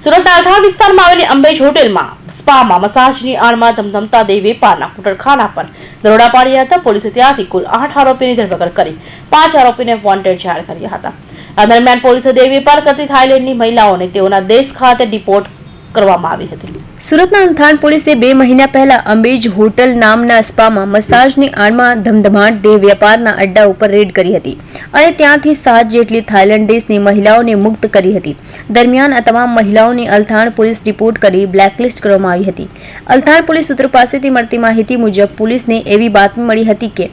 સુરતના અલથાણ વિસ્તારમાં આવેલી અંબેજ હોટેલમાં સ્પામાં મસાજની આડમાં ધમધમતા દેહ વેપારના કુટરખાના પર દરોડા પાડ્યા હતા. પોલીસે ત્યાંથી કુલ આઠ આરોપીની ધરપકડ કરી, પાંચ આરોપીને વોન્ટેડ જાહેર કર્યા હતા. આ દરમિયાન પોલીસે દેહ વેપાર કરતી થાઇલેન્ડની મહિલાઓને તેઓના દેશ ખાતે ડિપોર્ટ કરવામાં આવી હતી. સુરતના અંથાણ પોલીસે બે મહિના પહેલા અંબેજ હોટલ નામના સ્પામાં મસાજની આડમાં ધમધમાટ દેહ વ્યાપારના અડ્ડા ઉપર રેડ કરી હતી અને ત્યાંથી સાત જેટલી થાઇલેન્ડ દેશની મહિલાઓને મુક્ત કરી હતી. દરમિયાન આ તમામ મહિલાઓની અલથાણ પોલીસ રિપોર્ટ કરી બ્લેકલિસ્ટ કરવામાં આવી હતી. અલથાણ પોલીસ સૂત્રો પાસેથી મળતી માહિતી મુજબ પોલીસને એવી બાતમી મળી હતી કે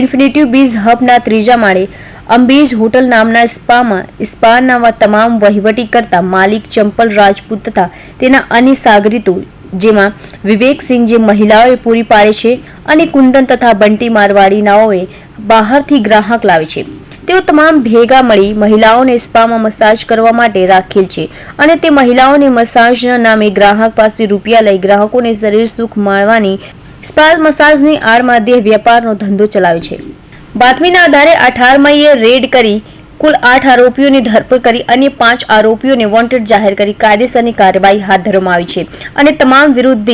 ઇન્ફિનિટી બીઝ હબના ત્રીજા માળે અંબેજ હોટલ નામના સ્પામાં સ્પાના તમામ વહીવટી કરતા માલિક ચંપલ રાજપૂત તથા તેના અન્ય સાગરીતો, જેમાં વિવેકસિંહ જે મહિલાઓએ પૂરી પાડે છે અને કુંદન તથા બંટી મારવાડી નાઓએ બહારથી ગ્રાહક લાવે છે. તેઓ તમામ ભેગા મળી મહિલાઓને સ્પામાં મસાજ કરવા માટે રાખેલ છે અને તે મહિલાઓને મસાજના નામે ગ્રાહક પાસે રૂપિયા લઈ ગ્રાહકોને શરીર સુખ માણવાની સ્પા મસાજની આડમાં દેહ વેપારનો ધંધો ચલાવે છે. બાતમીના આધારે અઢાર મઈએ રેડ કરી, કુલ આઠ આરોપીઓની ધરપકડ કરી અન્ય પાંચ આરોપીઓને વોન્ટેડ જાહેર કરી કાયદેસરની કાર્યવાહી હાથ ધરવામાં આવી છે અને તમામ વિરુદ્ધ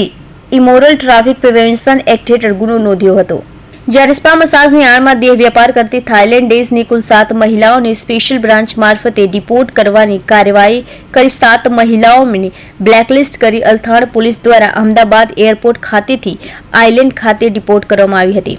ઇમોરલ ટ્રાફિક પ્રિવેન્શન એક્ટ હેઠળ ગુનો નોંધ્યો હતો. જ્યારે સ્પા મસાજની આડમાં દેહ વેપાર કરતી થાઇલેન્ડ દેશની કુલ સાત મહિલાઓને સ્પેશિયલ બ્રાન્ચ મારફતે ડિપોર્ટ કરવાની કાર્યવાહી કરી સાત મહિલાઓને બ્લેકલિસ્ટ કરી અલથાણ પોલીસ દ્વારા અમદાવાદ એરપોર્ટ ખાતેથી આઇલેન્ડ ખાતે ડિપોર્ટ કરવામાં આવી હતી.